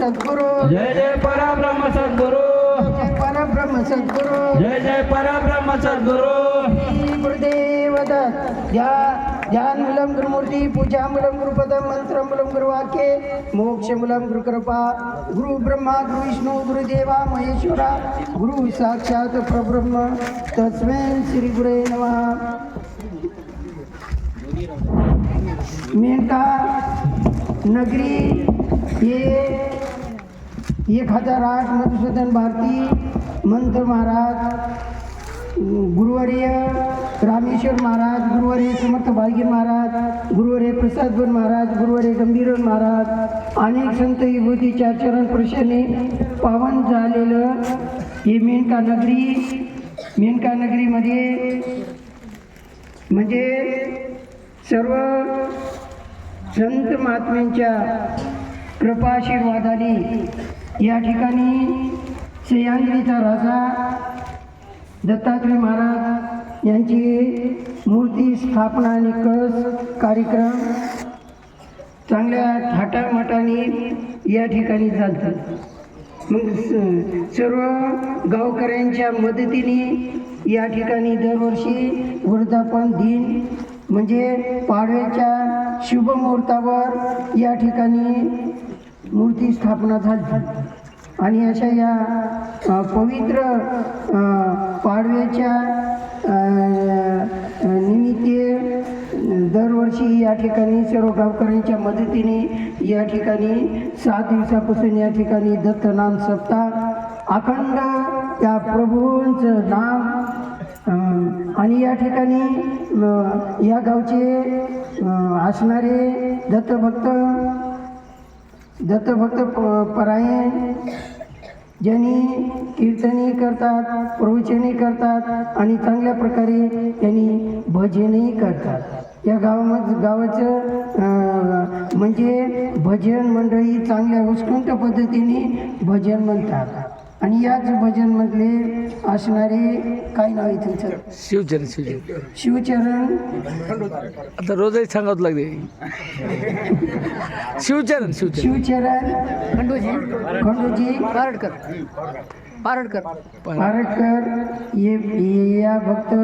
सद्गुरु। जय जय पराब्रह्म सद्गुरु। परब्रह्म सद्गुरु। जय जय पराब्रह्म सद्गुरु। गुरुदेव ध्यान मूलम गुरुमूर्ती पूजा मूलम गुरुपदम मंत्र मूलम गुरुवाक्ये मोक्ष गुरुकृपा। गुरु ब्रह्मा गुरु विष्णू गुरुदेवा महेश्वरा। गुरु साक्षात प्रब्रह्म। तस्मै श्री गुरे नमः। मेनका नगरी हे एक हजार आठ मधुसूदन भारती मंत्र महाराज गुरुवर्य रामेश्वर महाराज गुरुवर्य समर्थ भालगीर महाराज गुरुवर्य प्रसादवन महाराज गुरुवर्य गंभीरन महाराज अनेक संत विभूतीच्या चरण प्रशाने पावन झालेलं हे मेनका नगरी मेनका नगरीमध्ये म्हणजे सर्व संत महात्म्यांच्या कृपाशीर्वादाने या ठिकाणी सह्याद्रीचा राजा दत्तात्रय महाराज यांची मूर्ती स्थापना आणि कळस कार्यक्रम चांगल्या थाटामाटाने या ठिकाणी चालतात मग स- सर्व गावकऱ्यांच्या मदतीने या ठिकाणी दरवर्षी वृद्धापन दिन म्हणजे पाडव्याच्या शुभ मुहूर्तावर या ठिकाणी मूर्ती स्थापना झाली. आणि अशा या पवित्र पाडव्याच्या निमित्ते दरवर्षी या ठिकाणी सर्व गावकऱ्यांच्या मदतीने या ठिकाणी सात दिवसापासून या ठिकाणी दत्तनाम सप्ताह अखंड त्या प्रभूंचं नाम आणि या ठिकाणी या गावचे असणारे दत्तभक्त दत्तभक्त प- परायण ज्यांनी कीर्तनही करतात प्रवचनही करतात आणि चांगल्या प्रकारे त्यांनी भजनही करतात. या गावामध्ये गावाचं म्हणजे भजन मंडळी चांगल्या उत्कृष्ट पद्धतीने भजन म्हणतात. आणि याच भजनमधले असणारे काय नाव आहे तुमचं? शिवचरण शिवचरण. शिवचरण? आता रोजही सांगावं लागते. शिवचरण शिवचरण. शिवचरण? खंडूजी. खंडूजी? पारडकर. पारडकर. पारटकर ये ये- या भक्त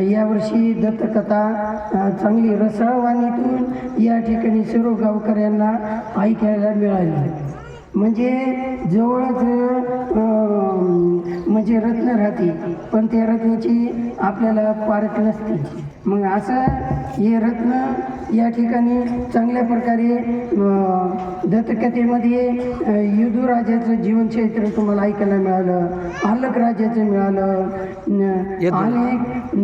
यावर्षी दत्तकथा चांगली रसावानीतून या ठिकाणी सर्व गावकऱ्यांना ऐकायला मिळाली. म्हणजे जवळच म्हणजे रत्न राहते पण त्या रत्नाची आपल्याला पारख नसते. मग असं हे रत्न या ठिकाणी चांगल्या प्रकारे दत्तकथेमध्ये अ, युधुराजाचं जीवनचरित्र तुम्हाला ऐकायला मिळालं आलक राजाचं मिळालं अनेक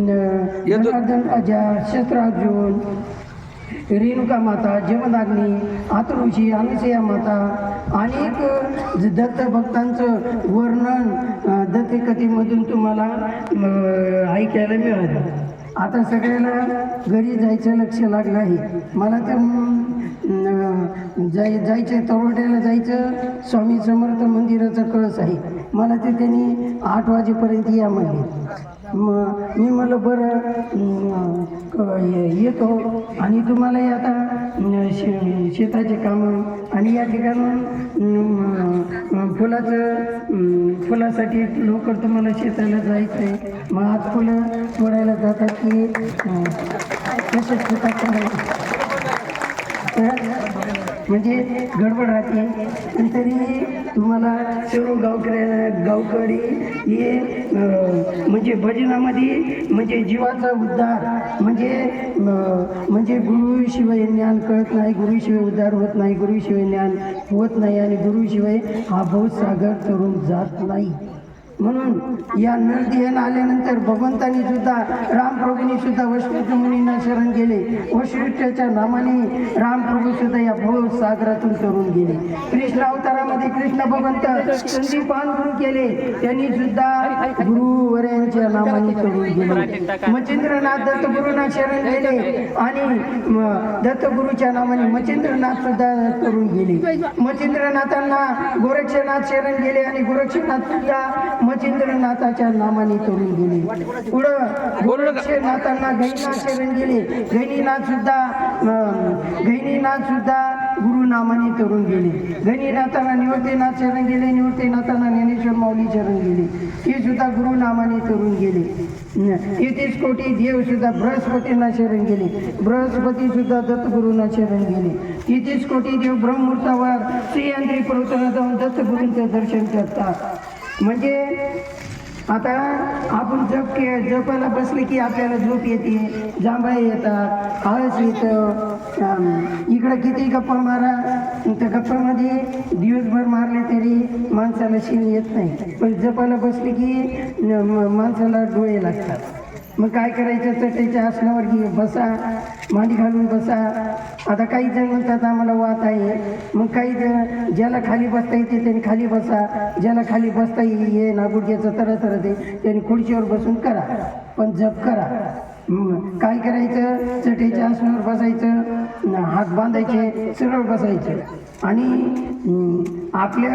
जनार्दन राजा शस्त्रार्जुन रेणुका माता जमदाग्नी आतऋषी अनुसया माता अनेक ज- दत्त भक्तांचं वर्णन दत्तकथेमधून तुम्हाला ऐकायला मिळालं. आता सगळ्याला घरी जायचं लक्ष लागलं आहे. मला तर जाय जायचं तरोड्याला जायचं स्वामी समर्थ मंदिराचा कळस आहे. मला ते त्यांनी आठ वाजेपर्यंत या म्हणले. मग मी म्हटलं बरं क- ये- येतो. आणि तुम्हालाही आता शे शेताचे कामं आणि या ठिकाणून फुलाचं फुलासाठी लवकर तुम्हाला शेताला जायचं आहे मग आज फुलं तोडायला जातात की कसं शेतात तर म्हणजे गडबड राहते. आणि तरी तुम्हाला सर्व गावकऱ्या गावकरी हे म्हणजे भजनामध्ये म्हणजे जीवाचा उद्धार म्हणजे म्हणजे गुरुशिवाय ज्ञान कळत नाही गुरुशिवाय उद्धार होत नाही गुरुशिवाय ज्ञान होत नाही आणि गुरुशिवाय हा भवसागर तरुण जात नाही. म्हणून या नळदिहन आल्यानंतर भगवंतांनी सुद्धा रामप्रभूंनी सुद्धा वशिष्ठ मुनींना शरण गेले. वशिष्ठाच्या नामाने रामप्रभू सुद्धा या भव सागरातून तरुण गेले. कृष्ण अवतारामध्ये कृष्ण भगवंत संदीपान गुरु केले. त्यांनी सुद्धा गुरुवऱ्यांच्या नामाने तरुण गेले. मच्छिंद्रनाथ दत्तगुरूंना शरण गेले आणि दत्तगुरूच्या नामाने मच्छिंद्रनाथ सुद्धा तरुण गेले. मच्छिंद्रनाथांना गोरक्षनाथ शरण गेले आणि गोरक्षनाथ सुद्धा मच्छिंद्रनाथाच्या नामाने तरुण गेले पुढं गोरक्षनाथांना गैनीनाथ शरण गेले. गैनीनाथ सुद्धा गैनीनाथ सुद्धा गुरु नामाने तरुण गेले. गैनीनाथांना निवृत्तीनाथ शरण गेले निवृत्तीनाथांना ज्ञानेश्वर माऊली शरण गेले. हे सुद्धा गुरु नामाने तरुण गेले. तेहतीस कोटी देव सुद्धा बृहस्पतींना शरण गेले. बृहस्पती सुद्धा दत्तगुरूंना शरण गेले. तेहतीस कोटी देव ब्रह्ममुहूर्तावर श्रीयंत्री पर्वताला जाऊन दत्तगुरूंचं दर्शन करतात. म्हणजे आता आपण जप के जपायला बसले की आपल्याला झोप येते जांभळे येतात आळस येतं इकडं किती गप्पा मारा त्या गप्पामध्ये दिवसभर मारले तरी माणसाला शीण येत नाही. पण जपायला बसले की माणसाला डोळे लागतात. मग काय करायचं? चटेच्या आसनावर की बसा मांडी घालून बसा आता काही जण म्हणतात आम्हाला वात आहे. मग काही जण ज्याला खाली बसता येते त्यांनी खाली बसा. ज्याला खाली बसता ये ना गुडघ्याचं तर तर ते त्यांनी खुर्चीवर बसून करा. पण जप करा. काय करायचं? चटेच्या आसनावर बसायचं. हात बांधायचे सरळ बसायचे. आणि आपल्या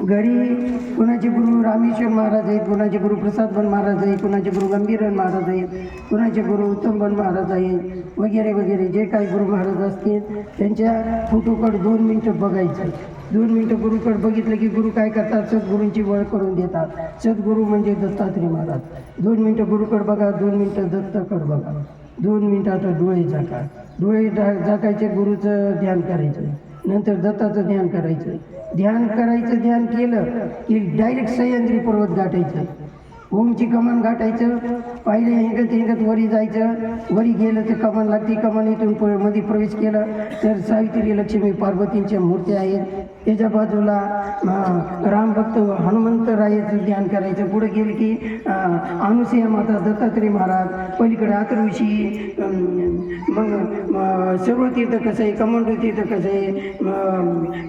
घरी कुणाचे गुरु रामेश्वर महाराज आहेत कुणाचे गुरु प्रसादबन महाराज आहेत कुणाचे गुरु गंभीरन महाराज आहेत कुणाचे गुरु उत्तमबन महाराज आहेत वगैरे वगैरे. जे काही गुरु महाराज असतील त्यांच्या फोटोकडे दोन मिनटं बघायचं. दोन मिनटं गुरुकडे बघितलं की गुरु काय करतात? सद्गुरूंची वळ करून देतात. सद्गुरू म्हणजे दत्तात्रय महाराज. दोन मिनटं गुरुकडे बघा दोन मिनटं दत्ताकडे बघा. दोन मिनटात डोळे झाका. डोळे झाकायचे गुरुचं ध्यान करायचं. नंतर दत्ताचं ध्यान करायचं. ध्यान करायचं ध्यान केलं की डायरेक्ट सह्याद्री पर्वत गाठायचं. ओमची कमान गाठायचं. पाहिले हिंगत हिंगत वरी जायचं. वरी गेलं तर कमान लागते. कमान इथून प मध्ये प्रवेश केला तर सावित्री लक्ष्मी पार्वतींच्या मूर्त्या आहेत. त्याच्या बाजूला रामभक्त हनुमंत रायाचं ध्यान करायचं. पुढे गेलं की अनुसया माता दत्तात्रय महाराज पलीकडे आतऋषी मग सर्व तीर्थ कसं आहे कमांडू म्हणजे तीर्थ कसं आहे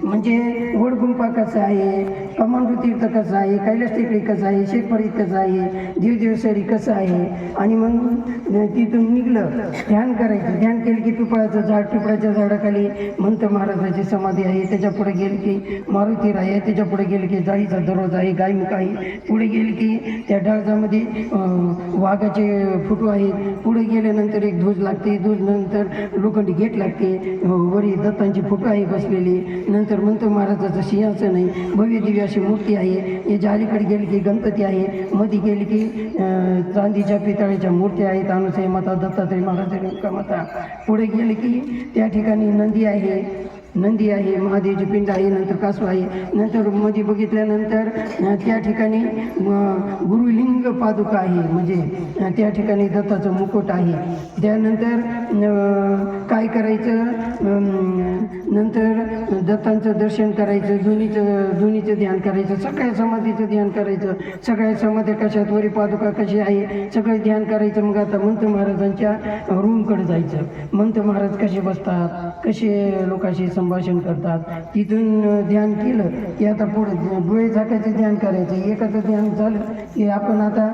म्हणजे वडगुंपा कसं आहे कमांडू तीर्थ कसं आहे कैलास टेकडी कसं आहे शेखपरी कसं आहे देवदेवसरी कसं आहे आणि मग तिथून निघलं. ध्यान करायचं. ध्यान केलं की पिपळाचं झाड पिपळाच्या झाडाखाली मंत महाराजाची समाधी आहे. त्याच्या पुढे गेले की मारुती राय आहे त्याच्या पुढे गेले की जाळीचा दरवाजा आहे गायमुख आहे. पुढे गेले की त्या डाळजामध्ये वाघाचे फोटो आहेत पुढे गेल्यानंतर एक ध्वज लागते. ध्वजनंतर लोखंडी गेट लागते. हो, वरी दत्तांची फोटो आहे बसलेली. नंतर मंत महाराजाचं सिंहासन आहे. भव्य दिव्य अशी मूर्ती आहे. याच्या अलीकडे गेली की गणपती आहे. मध्ये गेली की चांदीच्या पितळ्याच्या मूर्ती आहेत. अनुसय माता दत्तात्रय महाराज माता पुढे गेले की त्या ठिकाणी नंदी आहे. नंदी आहे महादेवची पिंड आहे नंतर कासू आहे. नंतर मध्ये बघितल्यानंतर त्या ठिकाणी गुरुलिंग पादुका आहे. म्हणजे त्या ठिकाणी दत्ताचं मुकुट आहे. त्यानंतर काय करायचं? नंतर दत्तांचं दर्शन करायचं दोन्हीचं दोन्हीचं ध्यान करायचं सगळ्या समाधीचं ध्यान करायचं. सगळ्या समाधी कशात? वरी पादुका कशी आहे? सगळं ध्यान करायचं. मग आता मंत महाराजांच्या रूमकडे जायचं. मंत महाराज कसे बसतात? कसे लोकांशी संभाषण करतात? तिथून ध्यान केलं की आता पुढं डोळे झाकायचं ध्यान करायचं. एकाचं ध्यान झालं की आपण आता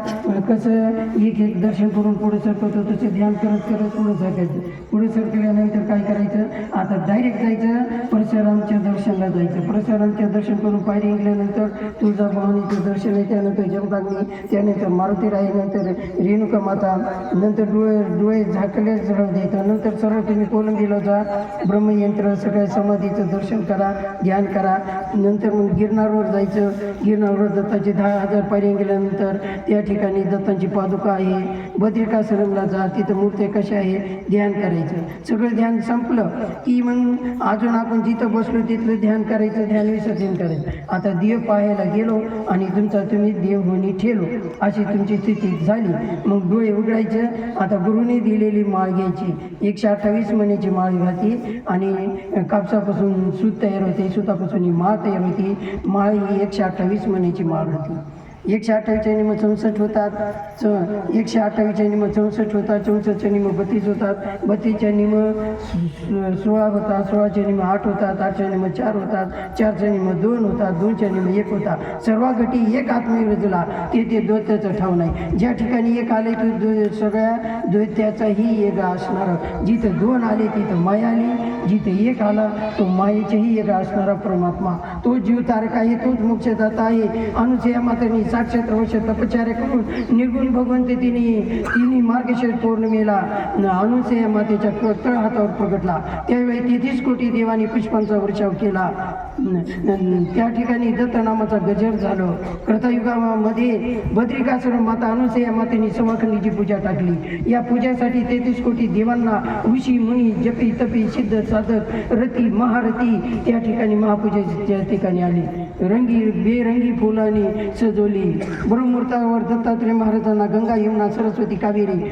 कसं एक एक दर्शन करून पुढे सरकवतो तसे ध्यान करत करत पुढे सरकायचं पुढे सरकल्यानंतर काय करायचं? आता डायरेक्ट जायचं परशुरामच्या दर्शनला जायचं. परशुरामच्या दर्शन करून पायरी गेल्यानंतर तुळजाभवानीचं दर्शन आहे त्यानंतर जमदाग्नी त्यानंतर मारुती राही नंतर रेणुका माता नंतर डोळे डोळे झाकले सरळ द्यायचं नंतर सरळ तुम्ही कोलंबीला जा. ब्रह्मयंत्र सगळ्या समाधीचं दर्शन करा ध्यान करा. नंतर मग गिरणारवर जायचं. गिरणारवर दत्ताची दहा हजार पायऱ्या गेल्यानंतर त्या ठिकाणी दत्तांची पादुका आहे. बद्रिकाश्रमला जा. तिथं मूर्ती कशा आहे ध्यान करायचं. सगळं ध्यान संपलं की मग अजून आपण जिथं बसलो तिथलं ध्यान करायचं ध्यान विसर्जन करायचं. आता देव पाहायला गेलो आणि तुमचा तुम्ही देव होणी ठेलो अशी तुमची स्थिती झाली. मग डोळे उघडायचं आता गुरुने दिलेली माळ घ्यायची. एकशे अठ्ठावीस महिन्याची माळ घातली आणि कापसापासून सूत तयार होते सुतापासून ही माळ तयार होती. माळ ही एकशे अठ्ठावीस महिन्याची माळ होती. एकशे अठ्ठावीसच्या निम चौसष्ट होतात. च एकशे अठ्ठावीसच्या निम चौसष्ट होतात. चौसष्टच्या निम बत्तीस होतात. बत्तीसच्या निम सोळा होतात. सोळाच्या निम आठ होतात. आठच्या निम चार होतात. चारच्या निम दोन होतात. दोनच्या निम एक होतात सर्व गटी एक आत्मविरोधला ते ते द्वैत्याचं ठाव नाही. ज्या ठिकाणी एक आले तो सगळ्या द्वैत्याचाही एक असणार. जिथं दोन आले तिथं माय आली. जिथे एक आला तो मायेचेही एक असणारा परमात्मा. तो जीव तारक आहे तोच मोक्षदाता आहे. अनुसया मातेने साक्षात वर्ष तपचार्य करून निर्गुण भगवंत तिने तिने मार्गशीर्ष पौर्णिमेला अनुसया मातेच्या तळ हातावर प्रगटला. त्यावेळी तेहतीस कोटी देवानी पुष्पांचा वर्षाव केला. त्या ठिकाणी दत्त नामाचा गजर झालं. कृतयुगामध्ये बद्रिकासुर माता अनुसया मातेने समखंडीची पूजा टाकली. या पूजासाठी तेहतीस कोटी देवांना ऋषी मुनी जपी तपी सिद्ध साधक रती महारथी त्या ठिकाणी महापूजेच्या ठिकाणी आली. रंगी बेरंगी फुलांनी सजवली. ब्रह्ममुहूर्तावर दत्तात्रय महाराजांना गंगा यमुना सरस्वती कावेरी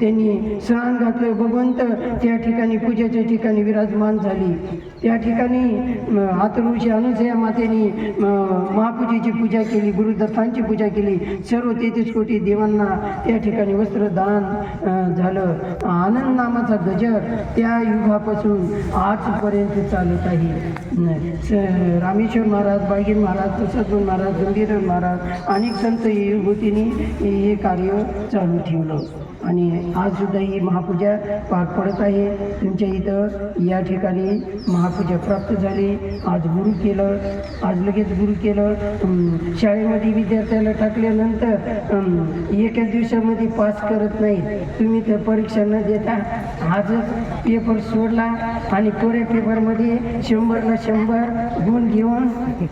त्यांनी स्नान घातलं. भगवंत त्या ठिकाणी पूजेच्या ठिकाणी विराजमान झाली. त्या ठिकाणी आतऋषी अनुसया मातेने महापूजेची पूजा केली गुरुदत्तांची पूजा केली. सर्व तेहतीस कोटी देवांना त्या ठिकाणी वस्त्रदान झालं. आनंद नामाचा गजर त्या युगापासून आजपर्यंत चालत आहे. स- रामेश्वर महाराज बाळगीर महाराज प्रसादगुण महाराज गंभीर महाराज अनेक संत युवतींनी हे कार्य चालू ठेवलं. आणि आज सुद्धा ही महापूजा पार पडत आहे. तुमच्या इथं या ठिकाणी महापूजा प्राप्त झाली. आज गुरु केलं. आज लगेच गुरु केलं. शाळेमध्ये विद्यार्थ्याला टाकल्यानंतर एकाच दिवसामध्ये पास करत नाही. तुम्ही तर परीक्षा न देता आजच पेपर सोडला आणि कोऱ्या पेपरमध्ये शंभरला शंभर गुण घेऊन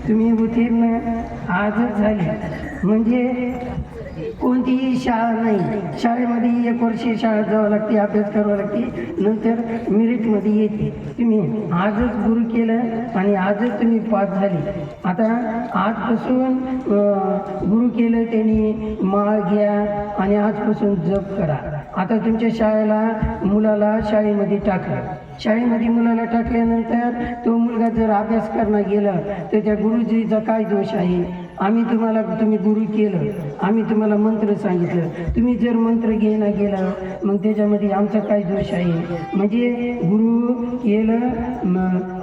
तुम्ही उत्तीर्ण आजच झाले. म्हणजे कोणतीही शाळा नाही. शाळेमध्ये एक वर्षी शाळेत जावं लागते अभ्यास करावं लागते. नंतर मेरिटमध्ये येते. तुम्ही आजच गुरु केलं आणि आजच तुम्ही पास झाले. आता आजपासून गुरु केलं त्यांनी माळ घ्या आणि आजपासून जप करा. आता तुमच्या शाळेला मुलाला शाळेमध्ये टाकलं शाळेमध्ये मुलाला टाकल्यानंतर तो मुलगा जर अभ्यास करणं गेला तर त्या गुरुजीचा काय दोष आहे? आम्ही तुम्हाला तुम्ही गुरु केलं. आम्ही तुम्हाला मंत्र सांगितलं. तुम्ही जर मंत्र घेणं गेला मग त्याच्यामध्ये आमचा काय दोष आहे? म्हणजे गुरु केलं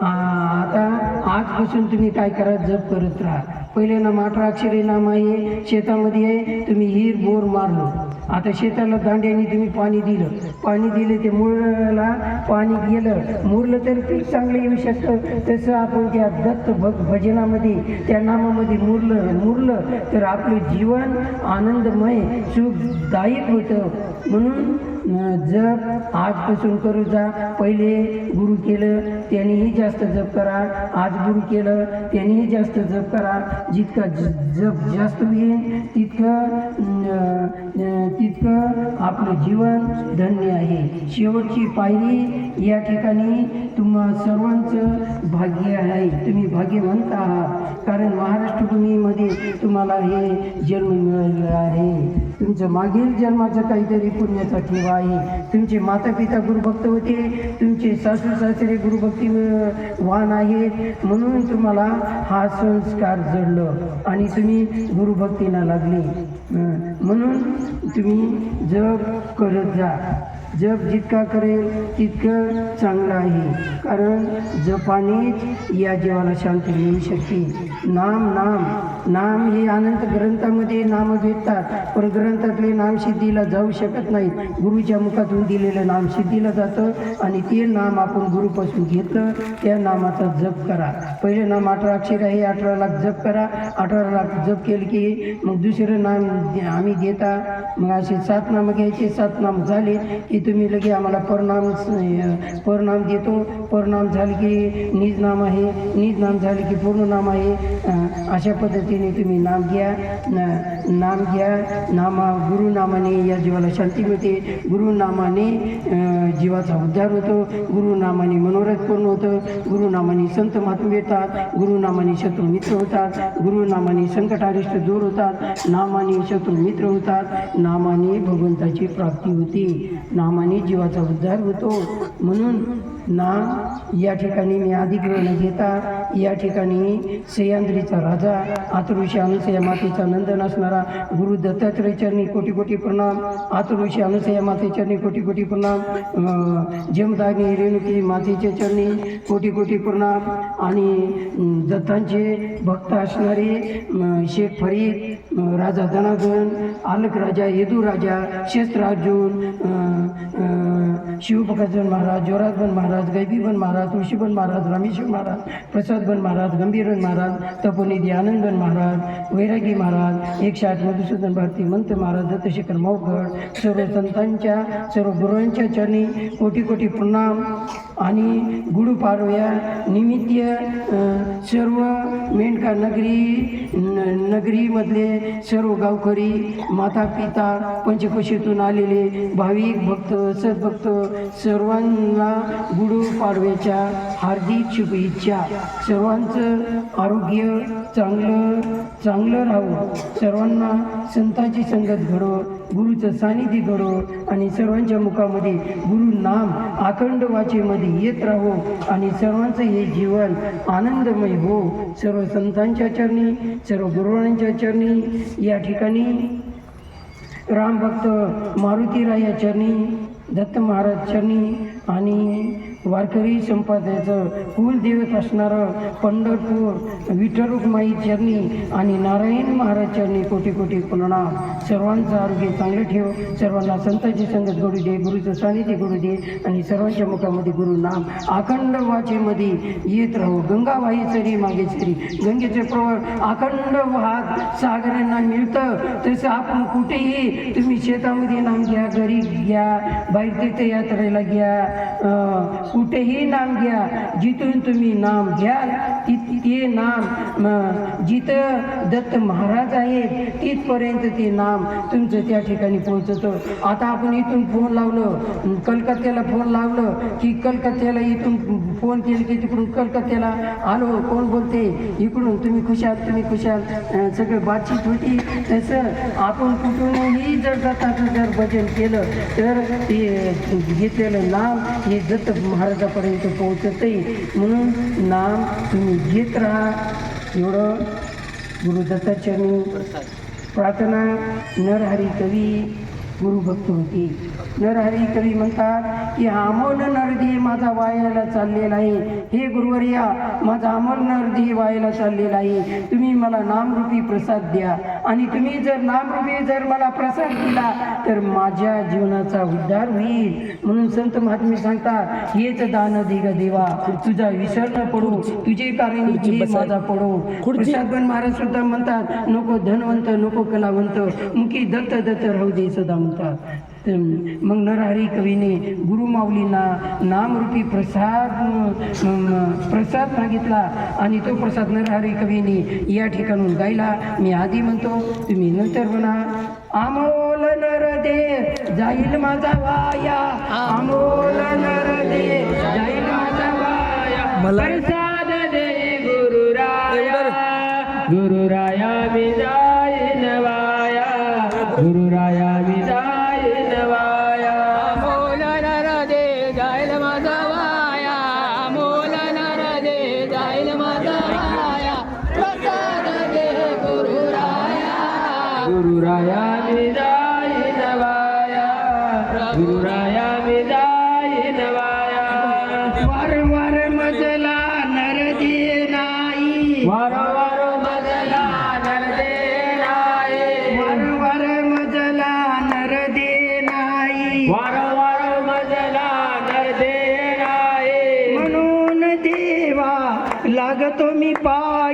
आता आजपासून तुम्ही काय करा? जप करत राहा. पहिले नाम अठरा अक्षरे नाम आहे शेतामध्ये आहे तुम्ही हिर बोर मारलो. आता शेताला दांड्याने तुम्ही पाणी दिलं. पाणी दिलं ते मुरला पाणी गेलं. मुरलं तर पीक चांगलं येऊ शकतं. तसं आपण त्या दत्त भग भजनामध्ये त्या नामामध्ये मुरलं मुरलं तर आपलं जीवन आनंदमय सुखदायक होतं. म्हणून जप आजपासून करू जा पहिले गुरु केलं त्यांनीही जास्त जप करा. आज गुरु केलं त्यांनीही जास्त जप करा. जितका ज- जप जास्त होईल तितकं तितकं आपलं जीवन धन्य आहे. शेवटची पायरी या ठिकाणी तुम्हा सर्वांचं भाग्य आहे. तुम्ही भाग्यवंत आहात. कारण महाराष्ट्र भूमीमध्ये तुम्हाला हे जन्म मिळालेला आहे. तुमचं मागील जन्माचं काहीतरी पुण्याचा ठेवा आहे. तुमचे माता पिता गुरुभक्त होते. तुमचे सासू सासरे गुरुभक्ती वाहन आहेत म्हणून तुम्हाला हा संस्कार जडलं आणि तुम्ही गुरुभक्तीला लागले. म्हणून तुम्ही जप करत जा. जप जितका करेल तितकं चांगलं आहे. कारण जपानेच या जीवाला शांती मिळू शकते. नाम नाम. नाम हे अनंत ग्रंथामध्ये नाम भेटतात पण ग्रंथातले नाम सिद्धीला जाऊ शकत नाही गुरुच्या मुखातून दिलेलं नाम सिद्धीला जातं आणि ते नाम आपण गुरुपासून घेतलं त्या नामाचा जप करा. पहिले नाम अठरा अक्षर आहे अठरा लाख जप करा. अठरा लाख जप केलं की मग दुसरं नाम दे- आम्ही देता. मग असे सात नाम घ्यायचे. सात नाम झाले की तुम्ही लगे आम्हाला परनाम परनाम देतो. परनाम झाले की निज नाम आहे. निज नाम झाले की पूर्ण नाम आहे. अशा पद्धतीने तुम्ही नाम घ्या नाम घ्या नामा गुरुनामाने या जीवाला शांती मिळते. गुरुनामाने जीवाचा उद्धार होतो. गुरुनामाने मनोरथ पूर्ण होतं. गुरुनामाने संत महात्मा येतात गुरुनामाने शत्रू मित्र होतात. गुरुनामाने संकटारिष्ट दूर होतात. नामाने शत्रू मित्र होतात. नामाने भगवंताची प्राप्ती होते. नामाने जीवाचा उद्धार होतो. म्हणून नाम या ठिकाणी मी अधिग्रहण घेता. या ठिकाणी सह्याद्रीचा राजा आतऋषी अनुसया मातेचा नंदन असणारा गुरु दत्तात्रय चरणी कोटी कोटी प्रणाम आतऋषी अनुसया माते चरणी कोटी कोटी प्रणाम अं, जमदानी रेणुकी मातेचे चरणी कोटी कोटी प्रणाम आणि दत्तांचे भक्त असणारे शेख फरीद राजा धनागण आलक राजा येदू राजा शस्त्रार्जुन अं, महाराज जोराजबन महाराज गैबीबन महाराज तुळशीबन महाराज रामेश्वर महाराज प्रसादबन महाराज गंभीरबन महाराज तपोनिधी आनंदबन महाराज वैरागी महाराज एकशे आठ मधुसूदन भारती मंत महाराज दत्तशेखर मौगड सर्व संतांच्या सर्व गुरुंच्या चरणी कोटी कोटी प्रणाम. आणि गुढीपाडव्या निमित्त सर्व मेंढका नगरी न नगरीमधले सर्व गावकरी माता पिता पंचकोशीतून आलेले भाविक भक्त सद्भक्त सर्वांना गुढीपाडव्याच्या हार्दिक शुभेच्छा. सर्वांचं आरोग्य चांगलं चांगलं राहू. सर्वांना संतांची संगत घडवं. गुरुचं सानिध्य घडो आणि सर्वांच्या मुखामध्ये गुरु नाम अखंड वाचेमध्ये येत राहो आणि सर्वांचं हे जीवन आनंदमय हो. सर्व संतांच्या चरणी सर्व गुरुवांच्या चरणी या ठिकाणी रामभक्त मारुतीराया चरणी दत्त महाराज चरणी आणि वारकरी संपादयाचं कुलदेवत असणारं पंढरपूर विठ्ठलरुक्माई चरणी आणि नारायण महाराज चरणी कोटी कोटी प्रणाम सर्वांचं आरोग्य चांगलं ठेव. सर्वांना संतांची संगत गुरु दे गुरुचं सानिध्य गुरु दे आणि सर्वांच्या मुखामध्ये गुरु नाम अखंड वाचेमध्ये येत राहू. गंगाबाई वाही चरी मागे चरी. गंगेचे प्रवर अखंड वाहत सागरांना मिळतं. तसं आपण कुठेही तुम्ही शेतामध्ये नाम घ्या घरी घ्या बाहेर तीर्थयात्रेला घ्या. कुठेही नाम घ्या. जिथून तुम्ही नाम घ्याल तिथ ते नाम जिथं दत्त महाराज आहेत तिथपर्यंत ते नाम तुमचं त्या ठिकाणी पोहोचतं. आता आपण इथून फोन लावलं कलकत्त्याला फोन लावलं की कलकत्त्याला इथून फोन केले की तिकडून कलकत्त्याला आलो कोण बोलते? इकडून तुम्ही खुशाल तुम्ही खुशाल. सगळं बातचीत होती. तसं आपण कुठूनही जर दत्ताचं जर भजन केलं तर ते घेतलेलं नाम हे दत्त महाराजापर्यंत पोहोचतही म्हणून नाम तुम्ही घेत राहा. एवढं गुरु दत्ताचरणी प्रार्थना नरहरी कवी गुरुभक्त होती. नरहरी कवी म्हणतात की अमोल नरदी माझा वायाला चाललेला आहे हे गुरुवर्या माझा अमोल नरदी वायाला चाललेला आहे तुम्ही मला नामरूपी प्रसाद द्या. आणि तुम्ही जर नामरूपी जर मला प्रसाद दिला तर माझ्या जीवनाचा उद्धार होईल. म्हणून संत महात्मे सांगतात हेच दान दिग देवा. तुझा विसर न पडू. तुझे कारण माझा पडो. प्रसाद महाराज सुद्धा म्हणतात नको धनवंत नको कलावंत. मुखी दत्त दत्त राहू दे सदा म्हणतात. मग नरहरी कवीने गुरुमाऊलींना नामरूपी प्रसाद प्रसाद मागितला आणि तो प्रसाद नरहरी कवीने या ठिकाणून गायला. मी आधी म्हणतो तुम्ही नंतर म्हणा. अमोल नर दे जाईल माझा वाया. अमोल नर दे जाईल माझा वाया. मला- प्रसाद दे गुरुराया. गुरुराया मी नाही म्हणून देवा लागतो मी पायी